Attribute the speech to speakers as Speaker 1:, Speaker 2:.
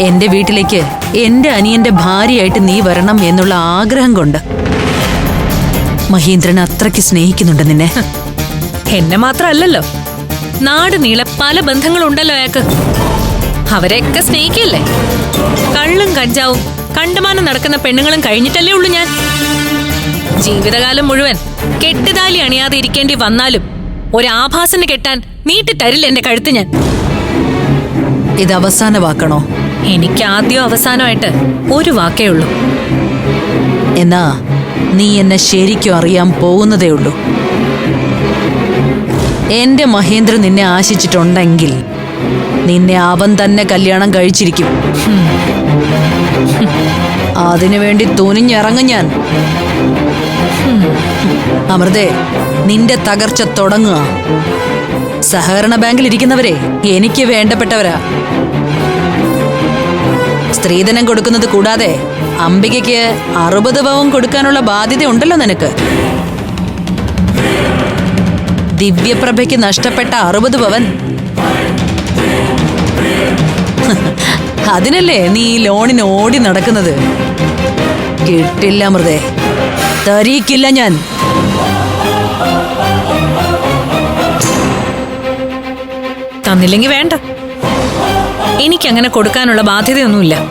Speaker 1: എന്റെ വീട്ടിലേക്ക് എന്റെ അനിയന്റെ ഭാര്യയായിട്ട് നീ വരണം എന്നുള്ള ആഗ്രഹം കൊണ്ട്. മഹീന്ദ്രൻ അത്രയ്ക്ക് സ്നേഹിക്കുന്നുണ്ട് നിന്നെ.
Speaker 2: എന്നെ മാത്രമല്ലല്ലോ. നാട് നീളെ പല ബന്ധങ്ങളുണ്ടല്ലോ അയാൾക്ക്. അവരെയൊക്കെ സ്നേഹിക്കല്ലേ? കള്ളും കഞ്ചാവും കണ്ടമാനം നടക്കുന്ന പെണ്ണുങ്ങളും കഴിഞ്ഞിട്ടല്ലേ ഉള്ളൂ ഞാൻ. ജീവിതകാലം മുഴുവൻ കെട്ടുതാലി അണിയാതെ ഇരിക്കേണ്ടി വന്നാലും ഒരാഭാസന് കെട്ടാൻ നീട്ടി തരില്ല എന്റെ കഴുത്ത് ഞാൻ.
Speaker 1: ഇത് അവസാന വാക്കണോ
Speaker 2: എനിക്ക് ആദ്യം അവസാനമായിട്ട് ഒരു വാക്കേ ഉള്ളൂ.
Speaker 1: എന്നാ നീ എന്നെ ശരിക്കും അറിയാൻ പോകുന്നതേ ഉള്ളൂ. എന്റെ മഹേന്ദ്രൻ നിന്നെ ആശിച്ചിട്ടുണ്ടെങ്കിൽ നിന്നെ അവൻ തന്നെ കല്യാണം കഴിച്ചിരിക്കും. അതിനുവേണ്ടി തുനിഞ്ഞിറങ്ങും ഞാൻ. അമൃതേ നിന്റെ തകർച്ച തുടങ്ങുക. സഹകരണ ബാങ്കിൽ ഇരിക്കുന്നവരെ എനിക്ക് വേണ്ടപ്പെട്ടവരാ. സ്ത്രീധനം കൊടുക്കുന്നത് കൂടാതെ അംബികയ്ക്ക് അറുപത് പവൻ കൊടുക്കാനുള്ള ബാധ്യത ഉണ്ടല്ലോ നിനക്ക്. ദിവ്യപ്രഭയ്ക്ക് നഷ്ടപ്പെട്ട അറുപത് പവൻ. അതിനല്ലേ നീ ഈ ലോണിന് ഓടി നടക്കുന്നത്? കിട്ടില്ല മൃതേ തരീക്കില്ല ഞാൻ.
Speaker 2: തന്നില്ലെങ്കിൽ വേണ്ട. എനിക്കങ്ങനെ കൊടുക്കാനുള്ള ബാധ്യതയൊന്നുമില്ല.